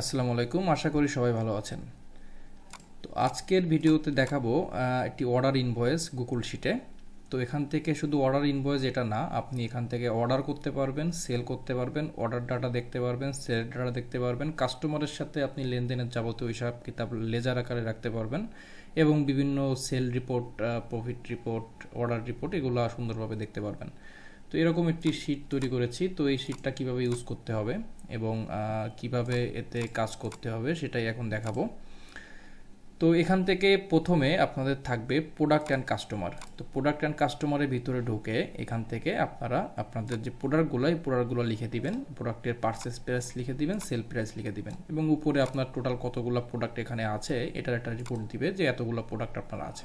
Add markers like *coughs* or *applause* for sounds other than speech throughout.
আসসালামু আলাইকুম, আশা করি সবাই ভালো আছেন। তো আজকের ভিডিওতে দেখাবো একটি অর্ডার ইনভয়েস গুগল শিটে তো এখান থেকে শুধু অর্ডার ইনভয়েস এটা না, আপনি এখান থেকে অর্ডার করতে পারবেন সেল করতে পারবেন অর্ডার ডাটা দেখতে পারবেন সেল ডাটা দেখতে পারবেন কাস্টমারের সাথে আপনি লেনদেনের যাবতীয় হিসাব কিতাব লেজার আকারে রাখতে পারবেন এবং বিভিন্ন sale report profit report order report এগুলো সুন্দরভাবে দেখতে পারবেন। তো এরকম একটি শিট তৈরি করেছি, তো এই শিটটা কীভাবে ইউজ করতে হবে? এবং কীভাবে এতে কাজ করতে হবে সেটাই এখন দেখাবো। তো এখান থেকে প্রথমে আপনাদের থাকবে প্রোডাক্ট অ্যান্ড কাস্টমার তো প্রোডাক্ট অ্যান্ড কাস্টমারের ভিতরে ঢুকে এখান থেকে আপনারা, আপনাদের যে প্রোডাক্টগুলো এই প্রোডাক্টগুলো লিখে দিবেন। প্রোডাক্টের পার্সেস প্রাইস লিখে দিবেন সেল প্রাইস লিখে দিবেন। এবং উপরে আপনার টোটাল কতগুলো প্রোডাক্ট এখানে আছে, এটার একটা রিপোর্ট দিবে যে এতগুলো প্রোডাক্ট আপনার আছে।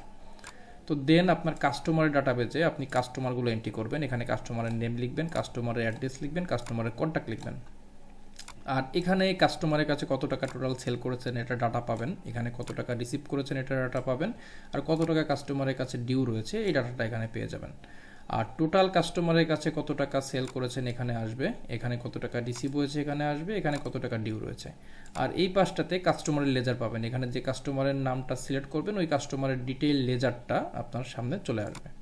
তো দেন আপনার কাস্টমারের ডাটাবেজে আপনি কাস্টমারগুলো এন্ট্রি করবেন। এখানে কাস্টমারের নেম লিখবেন কাস্টমারের অ্যাড্রেস লিখবেন কাস্টমারের কন্ট্যাক্ট লিখবেন। আর এখানে কাস্টমারের কাছে কত টাকা টোটাল সেল করেছেন এটা ডাটা পাবেন। এখানে কত টাকা রিসিভ করেছেন এটা ডাটা পাবেন। আর কত টাকা কাস্টমারের কাছে ডিউ রয়েছে এই ডাটাটা এখানে পেয়ে যাবেন। আর টোটাল কাস্টমারের কাছে কত টাকা সেল করেছেন এখানে আসবে। এখানে কত টাকা রিসিভ হয়েছে এখানে আসবে। এখানে কত টাকা ডিউ রয়েছে। আর এই পাশটাতে কাস্টমারের লেজার পাবেন। এখানে যে কাস্টমারের নামটা সিলেক্ট করবেন, ওই কাস্টমারের ডিটেইল লেজারটা আপনার সামনে চলে আসবে।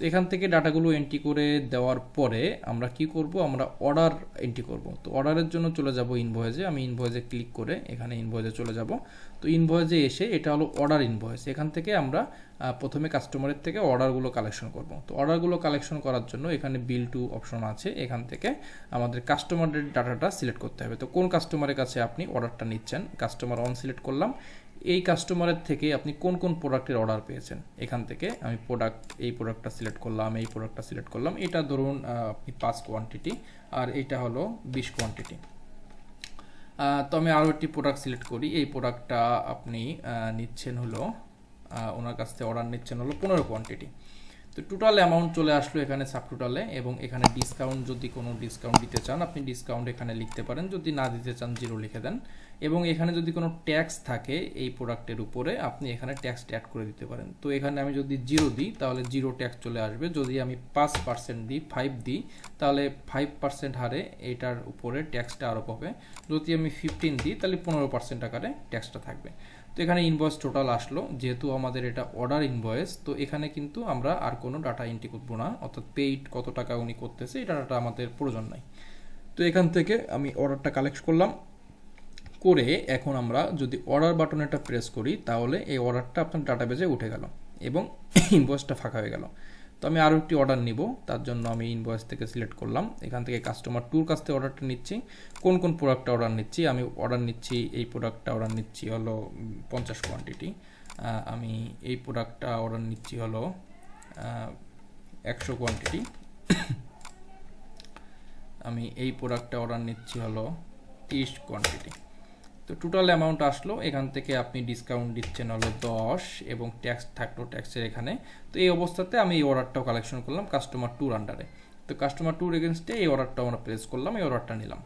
তো এখান থেকে ডাটাগুলো এন্ট্রি করে দেওয়ার পরে আমরা কি করব? আমরা অর্ডার এন্ট্রি করব। তো অর্ডারের জন্য চলে যাব ইনভয়েসে আমি ইনভয়েসে ক্লিক করে এখানে ইনভয়েসে চলে যাব। তো ইনভয়েসে এসে এটা হলো অর্ডার ইনভয়েস এখান থেকে আমরা প্রথমে কাস্টমারের থেকে অর্ডারগুলো কালেকশন করব। তো অর্ডারগুলো কালেকশন করার জন্য এখানে বিল টু অপশন আছে। এখান থেকে আমাদের কাস্টমারের ডাটাটা সিলেক্ট করতে হবে। তো কোন কাস্টমারের কাছে আপনি অর্ডারটা নিচ্ছেন? কাস্টমার অন সিলেক্ট করলাম। এই কাস্টমারের থেকে আপনি কোন কোন প্রোডাক্টের অর্ডার পেয়েছেন? এখান থেকে আমি প্রোডাক্ট এই প্রোডাক্টটা সিলেক্ট করলাম, এই প্রোডাক্টটা সিলেক্ট করলাম। এটা ধরুন আপনি পাঁচ কোয়ান্টিটি আর এটা হলো বিশ কোয়ান্টিটি তো আমি আরও একটি প্রোডাক্ট সিলেক্ট করি। এই প্রোডাক্টটা আপনি নিচ্ছেন হলো ওনার কাছ থেকে অর্ডার নিচ্ছেন হলো পনেরো কোয়ান্টিটি তো টোটাল অ্যামাউন্ট চলে আসলো এখানে সাব টোটালে এবং এখানে ডিসকাউন্ট যদি কোনো ডিসকাউন্ট দিতে চান, আপনি ডিসকাউন্ট এখানে লিখতে পারেন। যদি না দিতে চান জিরো লিখে দেন। এবং এখানে যদি কোনো ট্যাক্স থাকে এই প্রোডাক্টের উপরে, আপনি এখানে ট্যাক্স অ্যাড করে দিতে পারেন। তো এখানে আমি যদি জিরো দিই, তাহলে জিরো ট্যাক্স চলে আসবে। যদি আমি পাঁচ পার্সেন্ট দিই ফাইভ দিই, তাহলে ফাইভ পার্সেন্ট হারে এটার উপরে ট্যাক্সটা আরোপ হবে যদি আমি ফিফটিন দিই, তাহলে পনেরো পার্সেন্ট আকারে ট্যাক্সটা থাকবে। তো এখানে ইনভয়েস টোটাল আসলো, যেহেতু আমাদের এটা অর্ডার ইনভয়েস তো এখানে কিন্তু আমরা আর কোনো ডাটা এন্ট্রি করব না। অর্থাৎ পেইড কত টাকা উনি করতেছে, এটা ডাটা আমাদের প্রয়োজন নাই। তো এখান থেকে আমি অর্ডারটা কালেক্ট করলাম। করে এখন আমরা যদি অর্ডার বাটন এটা প্রেস করি, তাহলে এই অর্ডারটা আপনার ডাটাবেজে উঠে গেল এবং *coughs* ইনভয়েসটা ফাঁকা হয়ে গেল। তো আমি আরও একটি অর্ডার নিব, তার জন্য আমি ইনভয়েস থেকে সিলেক্ট করলাম। এখান থেকে কাস্টমার টুর কাছ থেকে অর্ডারটা নিচ্ছি। কোন কোন প্রোডাক্টটা অর্ডার নিচ্ছি? আমি অর্ডার নিচ্ছি, এই প্রোডাক্টটা অর্ডার নিচ্ছি হলো পঞ্চাশ কোয়ান্টিটি আমি এই প্রোডাক্টটা অর্ডার নিচ্ছি হলো একশো কোয়ান্টিটি *coughs* আমি এই প্রোডাক্টটা অর্ডার নিচ্ছি হলো, তিরিশ কোয়ান্টিটি তো টোটাল অ্যামাউন্ট আসলো, এখান থেকে আপনি ডিসকাউন্ট দিচ্ছেন হলো দশ এবং ট্যাক্স থাকল ট্যাক্সের এখানে। তো এই অবস্থাতে আমি এই অর্ডারটাও কালেকশন করলাম কাস্টমার টুর আন্ডারে তো কাস্টমার টুর এগেনস্টে এই অর্ডারটা আমরা প্লেস করলাম, এই অর্ডারটা নিলাম।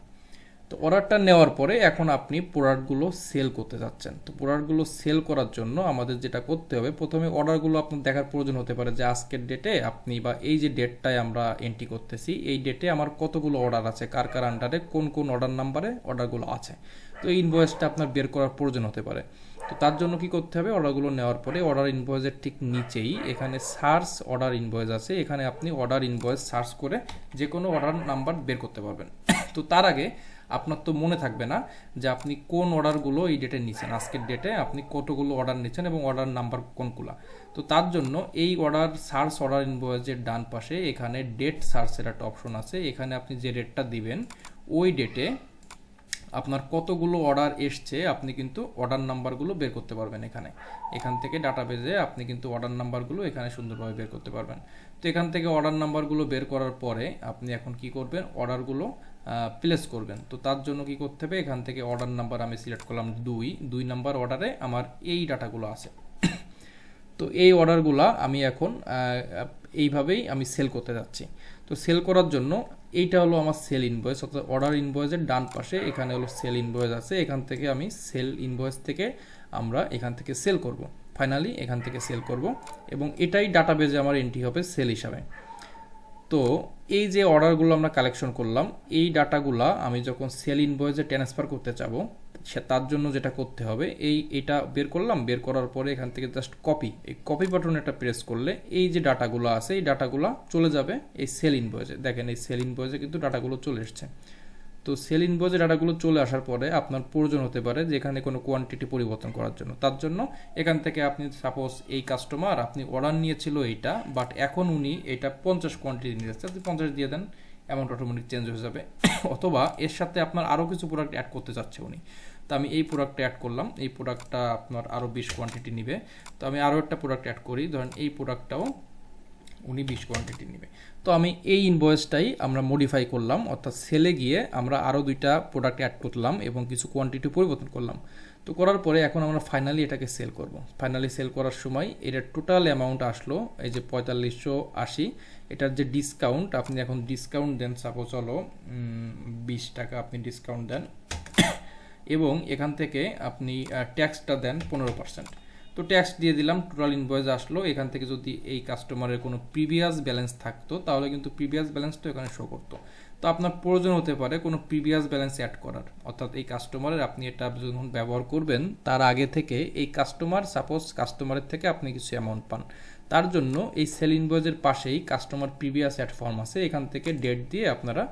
তো অর্ডারটা নেওয়ার পরে এখন আপনি প্রোডাক্টগুলো সেল করতে যাচ্ছেন। তো প্রোডাক্টগুলো সেল করার জন্য আমাদের যেটা করতে হবে, প্রথমে অর্ডারগুলো আপনার দেখার প্রয়োজন হতে পারে যে আজকের ডেটে আপনি বা এই যে ডেটটায় আমরা এন্ট্রি করতেছি, এই ডেটে আমার কতগুলো অর্ডার আছে, কার কার আন্ডারে কোন কোন অর্ডার নাম্বারে অর্ডারগুলো আছে। তো এই ইনভয়েসটা আপনার বের করার প্রয়োজন হতে পারে। তো তার জন্য কি করতে হবে? অর্ডারগুলো নেওয়ার পরে অর্ডার ইনভয়েসের ঠিক নিচেই এখানে সার্চ অর্ডার ইনভয়েস আছে। এখানে আপনি অর্ডার ইনভয়েস সার্চ করে যে কোনো অর্ডার নাম্বার বের করতে পারবেন। *coughs* তো তার আগে আপনার তো মনে থাকবে না যে আপনি কোন অর্ডারগুলো এই ডেটে নিচ্ছেন আজকের ডেটে আপনি কতগুলো অর্ডার নিচ্ছেন এবং অর্ডার নাম্বার কোনগুলো? তো তার জন্য এই অর্ডার সার্চ অর্ডার ইনভয়েসের ডান পাশে এখানে ডেট সার্চের একটা অপশন আছে। এখানে আপনি যে ডেটটা দিবেন, ওই ডেটে আপনার কতগুলো অর্ডার এসছে, আপনি কিন্তু অর্ডার নাম্বারগুলো বের করতে পারবেন এখানে। এখান থেকে ডাটাবেজে আপনি কিন্তু অর্ডার নাম্বারগুলো এখানে সুন্দরভাবে বের করতে পারবেন। তো এখান থেকে অর্ডার নাম্বারগুলো বের করার পরে আপনি এখন কি করবেন অর্ডারগুলো প্লেস করবেন। তো তার জন্য কি করতে হবে, এখান থেকে অর্ডার নাম্বার আমি সিলেক্ট করলাম দুই। দুই নাম্বার অর্ডারে আমার এই ডাটাগুলো আছে। *coughs* তো এই অর্ডারগুলা আমি এখন এইভাবেই আমি সেল করতে যাচ্ছি। তো সেল করার জন্য এইটা হলো আমার সেল ইনভয়েস অর্থাৎ অর্ডার ইনভয়েসের ডান পাশে এখানে হলো সেল ইনভয়েস আছে, এখান থেকে আমি সেল ইনভয়েস থেকে আমরা এখান থেকে সেল করব। ফাইনালি এখান থেকে সেল করব এবং এটাই ডাটাবেজে আমার এন্ট্রি হবে সেল হিসাবে। তো এই যে অর্ডারগুলো আমরা কালেকশন করলাম, এই ডাটাগুলা আমি যখন সেল ইনভয়েসে ট্রান্সফার করতে চাবো, সে তার জন্য যেটা করতে হবে, এই এটা বের করলাম, বের করার পরে এখান থেকে জাস্ট কপি এই কপি বাটন এটা প্রেস করলে এই যে ডাটাগুলো আছে, এই ডাটাগুলো চলে যাবে এই সেল ইনভয়েসে। দেখেন এই সেল ইনভয়েসে কিন্তু ডাটাগুলো চলে এসছে। তো সেল ইনভয়েসে ডাটাগুলো চলে আসার পরে আপনার প্রয়োজন হতে পারে যে এখানে কোনো কোয়ান্টিটি পরিবর্তন করার জন্য। তার জন্য এখান থেকে আপনি সাপোজ এই কাস্টমার আপনি অর্ডার নিয়েছিল এইটা বাট এখন উনি এটা পঞ্চাশ কোয়ান্টিটি নিয়ে যাচ্ছে। আপনি পঞ্চাশ দিয়ে দেন অ্যামাউন্ট অটোমেটিক চেঞ্জ হয়ে যাবে। *coughs* অথবা এর সাথে আপনার আরও কিছু প্রোডাক্ট অ্যাড করতে চাচ্ছে উনি। তো আমি এই প্রোডাক্টটা অ্যাড করলাম। এই প্রোডাক্টটা আপনার আরও বিশ কোয়ান্টিটি নিবে। তো আমি আরও একটা প্রোডাক্ট অ্যাড করি। ধরেন এই প্রোডাক্টটাও উনি বিশ কোয়ান্টিটি নেবে। তো আমি এই ইনভয়েসটাই আমরা মডিফাই করলাম, অর্থাৎ সেলে গিয়ে আমরা আরও দুইটা প্রোডাক্ট অ্যাড করলাম এবং কিছু কোয়ান্টিটি পরিবর্তন করলাম। তো করার পরে এখন আমরা ফাইনালি এটাকে সেল করব। ফাইনালি সেল করার সময় এটার টোটাল অ্যামাউন্ট আসলো, এই যে পঁয়তাল্লিশশো আশি। এটার যে ডিসকাউন্ট আপনি এখন ডিসকাউন্ট দেন সাপোজ হলো বিশ টাকা আপনি ডিসকাউন্ট দেন। *coughs* এবং এখান থেকে আপনি ট্যাক্সটা দেন পনেরো পার্সেন্ট তো ট্যাক্স দিয়ে দিলাম টোটাল ইনভয়েস আসলো। এখান থেকে যদি এই কাস্টমারের কোনো প্রিভিয়াস ব্যালেন্স থাকতো, তাহলে কিন্তু প্রিভিয়াস ব্যালেন্সটা এখানে শো করতো। তো আপনার প্রয়োজন হতে পারে কোনো প্রিভিয়াস ব্যালেন্স অ্যাড করার। অর্থাৎ এই কাস্টমারের আপনি এটা যখন ব্যবহার করবেন, তার আগে থেকে এই কাস্টমার সাপোজ কাস্টমারের থেকে আপনি কিছু অ্যামাউন্ট পান। তার জন্য এই সেল ইনভয়েসের পাশেই কাস্টমার প্রিভিয়াস অ্যাড ফর্ম আছে। এখান থেকে ডেট দিয়ে আপনারা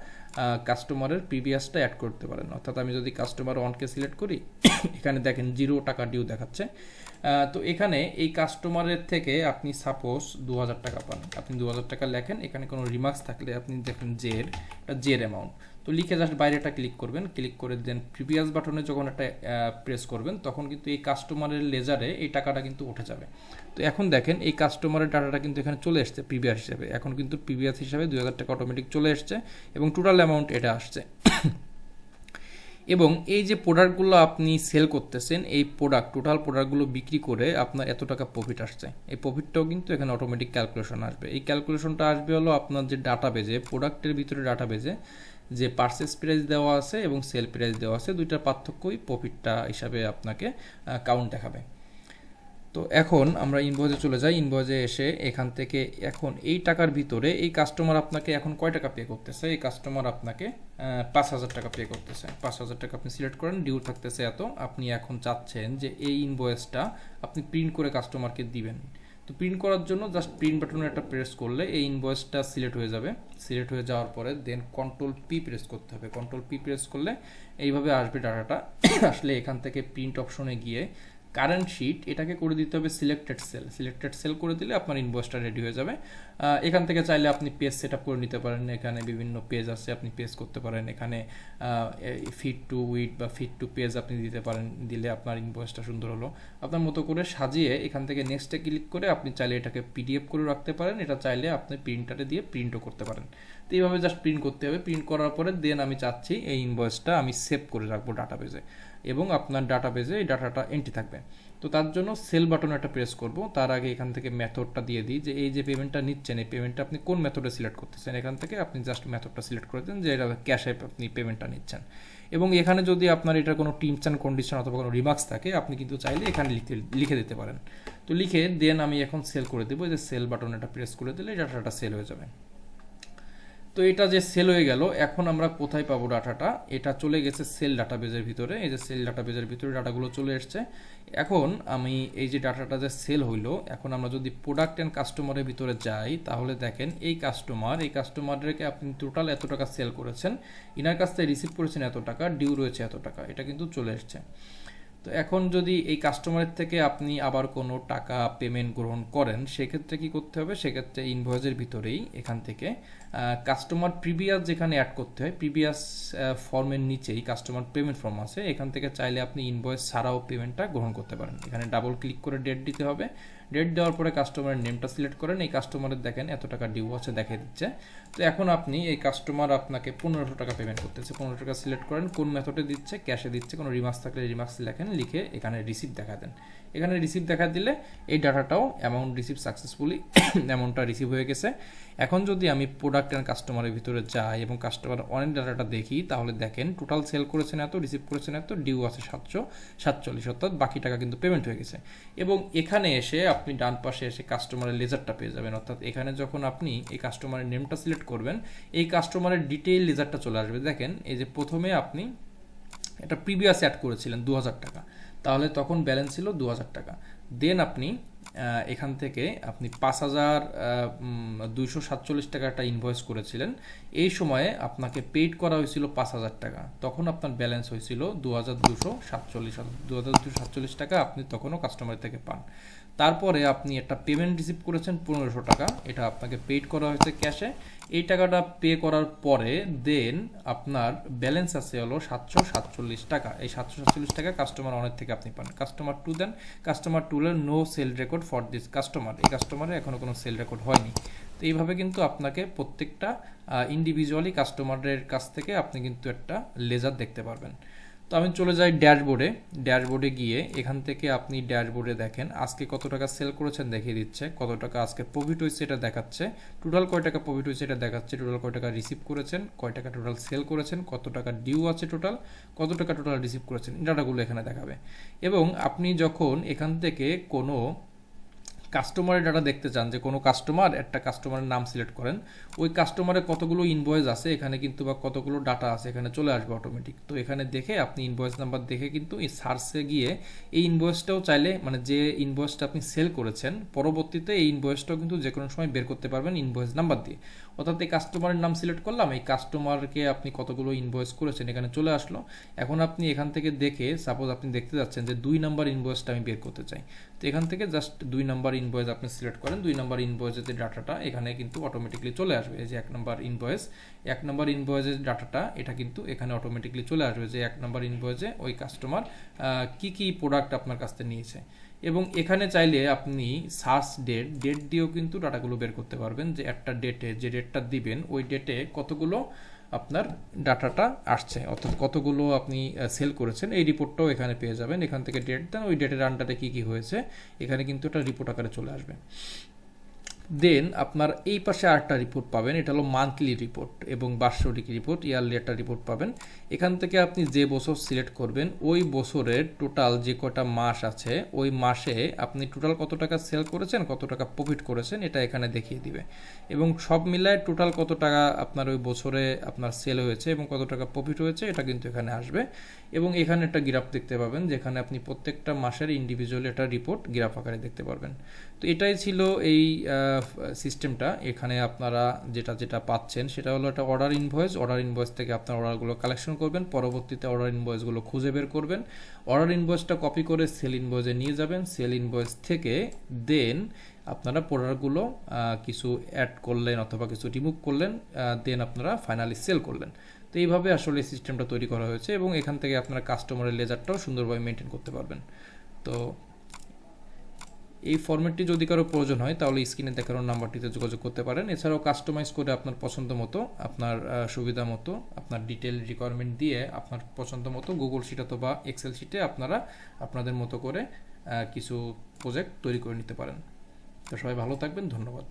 কাস্টমারের প্রিভিয়াসটা অ্যাড করতে পারেন। অর্থাৎ আমি যদি কাস্টমার ওয়ানকে সিলেক্ট করি, *coughs* এখানে দেখেন জিরো টাকা ডিউ দেখাচ্ছে। তো এখানে এই কাস্টমারের থেকে আপনি সাপোজ দু হাজার টাকা পান। আপনি দু হাজার টাকা লেখেন, এখানে কোনো রিমার্কস থাকলে আপনি দেখেন জের এটা জের অ্যামাউন্ট তো লিখে জাস্ট বাইরেটা ক্লিক করবেন ক্লিক করে দেন প্রিভিয়াস বাটনে যখন একটা প্রেস করবেন, তখন কিন্তু এই কাস্টমারের লেজারে এই টাকাটা কিন্তু উঠে যাবে। তো এখন দেখেন এই কাস্টমারের ডাটাটা কিন্তু এখানে চলে এসছে প্রিভিয়াস হিসেবে। এখন কিন্তু প্রিভিয়াস হিসাবে দুই হাজার টাকা অটোমেটিক চলে এসছে এবং টোটাল অ্যামাউন্ট এটা আসছে। এবং এই যে প্রোডাক্টগুলো আপনি সেল করতেছেন, এই প্রোডাক্ট টোটাল প্রোডাক্টগুলো বিক্রি করে আপনার এত টাকা প্রফিট আসছে। এই প্রফিটটাও কিন্তু এখানে অটোমেটিক ক্যালকুলেশন আসবে। এই ক্যালকুলেশনটা আসবে হলো আপনার যে ডাটা বেজে প্রোডাক্টের ভিতরে ডাটা বেজে যে পার্সেস প্রাইস দেওয়া আছে এবং সেল প্রাইস দেওয়া আছে, দুইটার পার্থক্যই প্রফিটটা হিসাবে আপনাকে কাউন্ট দেখাবে। তো এখন আমরা ইনভয়েসে চলে যাই। ইনভয়েসে এসে এখান থেকে এখন এই টাকার ভিতরে এই কাস্টমার আপনাকে এখন কয় টাকা পে করতেছে? এই কাস্টমার আপনাকে পাঁচ হাজার টাকা পে করতেছে। পাঁচ হাজার টাকা আপনি সিলেক্ট করেন ডিউ থাকতেছে এত। আপনি এখন চাচ্ছেন যে এই ইনভয়েসটা আপনি প্রিন্ট করে কাস্টমারকে দিবেন। তো প্রিন্ট করার জন্য জাস্ট প্রিন্ট বাটনে একটা প্রেস করলে এই ইনভয়েসটা সিলেক্ট হয়ে যাবে। সিলেক্ট হয়ে যাওয়ার পরে দেন কন্ট্রোল পি প্রেস করতে হবে। কন্ট্রোল পি প্রেস করলে এইভাবে আসবে ডাটাটা *coughs* আসলে এখান থেকে প্রিন্ট অপশনে গিয়ে কারেন্ট শিট এটাকে করে দিতে হবে সিলেক্টেড সেল সিলেক্টেড সেল করে দিলে আপনার ইনভয়েসটা রেডি হয়ে যাবে। এখান থেকে চাইলে আপনি পেজ সেট করে নিতে পারেন। এখানে বিভিন্ন পেজ আছে, আপনি পেজ করতে পারেন। এখানে ফিট টু উইট বা ফিট টু পেজ আপনি দিতে পারেন। দিলে আপনার ইনভয়েসটা সুন্দর হলো। আপনার মতো করে সাজিয়ে এখান থেকে নেক্সটে ক্লিক করে আপনি চাইলে এটাকে পিডিএফ করে রাখতে পারেন। এটা চাইলে আপনি প্রিন্টারে দিয়ে প্রিন্টও করতে পারেন। তো এইভাবে জাস্ট প্রিন্ট করতে হবে। প্রিন্ট করার পরে দেন আমি চাচ্ছি এই ইনভয়েসটা আমি সেভ করে রাখব ডাটাবেজে এবং আপনার ডাটাবেজে এই ডাটাটা এন্ট্রি থাকবে। তো তার জন্য সেল বাটন একটা প্রেস করব। তার আগে এখান থেকে মেথডটা দিয়ে দিই যে এই যে পেমেন্টটা নিচ্ছেন, এই পেমেন্টটা আপনি কোন মেথডে সিলেক্ট করতেছেন? এখান থেকে আপনি জাস্ট মেথডটা সিলেক্ট করে দেন যে এটা ক্যাশে আপনি পেমেন্টটা নিচ্ছেন। এবং এখানে যদি আপনার এটা কোনো টিমস অ্যান্ড কন্ডিশন অথবা কোনো রিমার্কস থাকে, আপনি কিন্তু চাইলে এখানে লিখতে, লিখে দিতে পারেন। তো লিখে দেন, আমি এখন সেল করে দেবো। যে সেল বাটন এটা প্রেস করে দিলে ডাটাটা সেল হয়ে যাবে। তো এটা যে সেল হয়ে গেল, এখন আমরা কোথায় পাবো ডাটাটা? এটা চলে গেছে সেল ডাটাবেজের ভিতরে। এই যে সেল ডাটাবেজের ভিতরে ডাটাগুলো চলে এসছে। এখন আমি এই যে ডাটাটা যে সেল হইল, এখন আমরা যদি প্রোডাক্ট অ্যান্ড কাস্টমারের ভিতরে যাই, তাহলে দেখেন এই কাস্টমার এই কাস্টমারদেরকে আপনি টোটাল এত টাকা সেল করেছেন। ইনার কাছ থেকে রিসিভ করেছেন এত টাকা ডিউ রয়েছে এত টাকা। এটা কিন্তু চলে এসছে। তো এখন যদি এই কাস্টমারের থেকে আপনি আবার কোনো টাকা পেমেন্ট গ্রহণ করেন, সেক্ষেত্রে কি করতে হবে? সেক্ষেত্রে ইনভয়েসের ভিতরেই এখান থেকে কাস্টমার প্রিভিয়াস যেখানে অ্যাড করতে হয় প্রিভিয়াস ফর্মের নিচেই কাস্টমার পেমেন্ট ফর্ম আছে, এখান থেকে চাইলে আপনি ইনভয়েস ছাড়াও পেমেন্টটা গ্রহণ করতে পারেন। এখানে ডাবল ক্লিক করে ডেট দিতে হবে। ডেট দেওয়ার পরে কাস্টমারের নেমটা সিলেক্ট করেন, এই কাস্টমারের দেখেন এত টাকা ডিউ আছে দেখে দিচ্ছে। তো এখন আপনি এই কাস্টমার আপনাকে পনেরোশো টাকা পেমেন্ট করতেছে। পনেরো টাকা সিলেক্ট করেন, কোন মেথডে দিচ্ছে ক্যাশে দিচ্ছে, কোনো রিমার্কস থাকলে রিমার্কস লেখেন, লিখে এখানে রিসিভ দেখা দেন। এখানে রিসিভ দেখা দিলে এই ডাটাটাও অ্যামাউন্ট রিসিভ সাকসেসফুলি অ্যামাউন্টটা রিসিভ হয়ে গেছে। এখন যদি আমি প্রোডাক্ট অ্যান্ড কাস্টমারের ভিতরে যাই এবং কাস্টমার অনেক ডাটাটা দেখি, তাহলে দেখেন টোটাল সেল করেছেন এত রিসিভ করেছেন এত ডিউ আছে সাতশো, সাতচল্লিশ অর্থাৎ বাকি টাকা কিন্তু পেমেন্ট হয়ে গেছে। এবং এখানে এসে আপনি ডান পাশে এসে কাস্টমারের লেজারটা পেয়ে যাবেন। অর্থাৎ এখানে যখন আপনি এই কাস্টমারের নেমটা সিলেক্ট করবেন, এই কাস্টমারের ডিটেইল লেজারটা চলে আসবে। দেখেন, এই যে প্রথমে আপনি একটা প্রিভিয়াস অ্যাড করেছিলেন দু হাজার টাকা। তাহলে তখন ব্যালেন্স ছিল দু হাজার টাকা। দেন আপনি এখান থেকে আপনি পাঁচ হাজার দুইশো সাতচল্লিশ টাকা একটা ইনভয়েস করেছিলেন। এই সময়ে আপনাকে পেইড করা হয়েছিল পাঁচ হাজার টাকা। তখন আপনার ব্যালেন্স হয়েছিল দু হাজার দুশো সাতচল্লিশ। দু হাজার দুশো সাতচল্লিশ টাকা আপনি তখনও কাস্টমার থেকে পান। তারপরে আপনি একটা পেমেন্ট রিসিভ করেছেন পনেরোশো টাকা, এটা আপনাকে পেইড করা হয়েছে ক্যাশে এই টাকাটা পে করার পরে দেন আপনার ব্যালেন্স আছে হলো সাতশো সাতচল্লিশ টাকা। এই সাতশো সাতচল্লিশ টাকা কাস্টমার অনেক থেকে আপনি পান। কাস্টমার টু দেন। কাস্টমার টুলের no sale record for this customer এই কাস্টমারের এখনও কোনো সেল রেকর্ড হয়নি। তো এইভাবে কিন্তু আপনাকে প্রত্যেকটা ইন্ডিভিজুয়ালি কাস্টমারের কাছ থেকে আপনি কিন্তু একটা লেজার দেখতে পারবেন। তো আমি চলে যাই ড্যাশবোর্ডে। ড্যাশবোর্ডে গিয়ে এখান থেকে আপনি ড্যাশবোর্ডে দেখেন, আজকে কত টাকা সেল করেছেন দেখিয়ে দিচ্ছে, কত টাকা আজকে প্রফিট হয়েছে এটা দেখাচ্ছে। টোটাল কয় টাকা প্রফিট হয়েছে এটা দেখাচ্ছে টোটাল কয় টাকা রিসিভ করেছেন, কয় টাকা টোটাল সেল করেছেন, কত টাকা ডিউ আছে টোটাল কত টাকা টোটাল রিসিভ করেছেন ডাটাগুলো এখানে দেখাবে। এবং আপনি যখন এখান থেকে কোনো কাস্টমারের ডাটা দেখতে চান, যে কোনো কাস্টমার একটা কাস্টমারের নাম সিলেক্ট করেন, ওই কাস্টমারে কতগুলো ইনভয়েস আছে, এখানে কিন্তু বা কতগুলো ডাটা আছে, এখানে চলে আসবে অটোমেটিক তো এখানে দেখে আপনি ইনভয়েস নাম্বার দেখে কিন্তু এই সার্চে গিয়ে এই ইনভয়েসটাও চাইলে মানে যে ইনভয়েসটা আপনি সেল করেছেন, পরবর্তীতে এই ইনভয়েসটাও কিন্তু যে কোনো সময় বের করতে পারবেন ইনভয়েস নাম্বার দিয়ে। অর্থাৎ এই কাস্টমারের নাম সিলেক্ট করলাম, এই কাস্টমারকে আপনি কতগুলো ইনভয়েস করেছেন এখানে চলে আসলো। এখন আপনি এখান থেকে দেখে সাপোজ আপনি দেখতে যাচ্ছেন যে দুই নাম্বার ইনভয়েসটা আমি বের করতে চাই। তো এখান থেকে জাস্ট দুই নাম্বার ইনভয়েস আপনি সিলেক্ট করেন, দুই নাম্বার ইনভয়েসের যে ডাটাটা এখানে কিন্তু অটোমেটিকলি চলে আসবে। এই যে এক নাম্বার ইনভয়েস এক নাম্বার ইনভয়েসের ডাটাটা এটা কিন্তু এখানে অটোমেটিকলি চলে আসবে যে এক নাম্বার ইনভয়েসে ওই কাস্টমার কি কি প্রোডাক্ট আপনার কাছ থেকে নিয়েছে। এবং এখানে চাইলে আপনি সার্চ ডেট ডেট দিয়েও কিন্তু ডাটাগুলো বের করতে পারবেন যে একটা ডেটে যে ডেটটা দিবেন, ওই ডেটে কতগুলো আপনার ডাটাটা আসছে, অর্থাৎ কতগুলো আপনি সেল করেছেন। এই রিপোর্টটাও এখানে পেয়ে যাবেন। এখান থেকে ডেট দেন, ওই ডেটের আন্ডারে কী কী হয়েছে, এখানে কিন্তু একটা রিপোর্ট আকারে চলে আসবে। দেন আপনার এই পাশে আরেকটা রিপোর্ট পাবেন, এটা হলো মান্থলি রিপোর্ট এবং বার্ষিক রিপোর্ট ইয়ারলি একটা রিপোর্ট পাবেন। এখান থেকে আপনি যে বছর সিলেক্ট করবেন, ওই বছরের টোটাল যে কটা মাস আছে, ওই মাসে আপনি টোটাল কত টাকা সেল করেছেন, কত টাকা প্রফিট করেছেন, এটা এখানে দেখিয়ে দিবে। এবং সব মিলায় টোটাল কত টাকা আপনার ওই বছরে আপনার সেল হয়েছে এবং কত টাকা প্রফিট হয়েছে, এটা কিন্তু এখানে আসবে। এবং এখানে একটা গ্রাফ দেখতে পাবেন, যেখানে আপনি প্রত্যেকটা মাসের ইন্ডিভিজুয়াল একটা রিপোর্ট গ্রাফ আকারে দেখতে পারবেন। তো এটাই ছিল এই সিস্টেমটা এখানে আপনারা যেটা যেটা পাচ্ছেন, সেটা হলো একটা অর্ডার ইনভয়েস অর্ডার ইনভয়েস থেকে আপনার অর্ডারগুলো কালেকশন করবেন। পরবর্তীতে অর্ডার ইনভয়েসগুলো খুঁজে বের করবেন। অর্ডার ইনভয়েসটা কপি করে সেল ইনভয়েসে নিয়ে যাবেন। সেল ইনভয়েস থেকে দেন আপনারা প্রোডাক্টগুলো কিছু অ্যাড করলেন অথবা কিছু রিমুভ করলেন দেন আপনারা ফাইনালি সেল করলেন। তো এইভাবে আসলে সিস্টেমটা তৈরি করা হয়েছে এবং এখান থেকে আপনারা কাস্টমারের লেজারটাও সুন্দরভাবে মেনটেন করতে পারবেন। তো এই ফর্মেটটি যদি কারও প্রয়োজন হয়, তাহলে স্ক্রিনে দেখানো নাম্বারটিতে যোগাযোগ করতে পারেন। এছাড়াও কাস্টমাইজ করে আপনার পছন্দ মতো, আপনার সুবিধা মতো, আপনার ডিটেল রিকোয়ারমেন্ট দিয়ে আপনার পছন্দ মতো গুগল শিট অথবা এক্সেল শিটে আপনারা আপনাদের মতো করে কিছু প্রজেক্ট তৈরি করে নিতে পারেন। তো সবাই ভালো থাকবেন, ধন্যবাদ।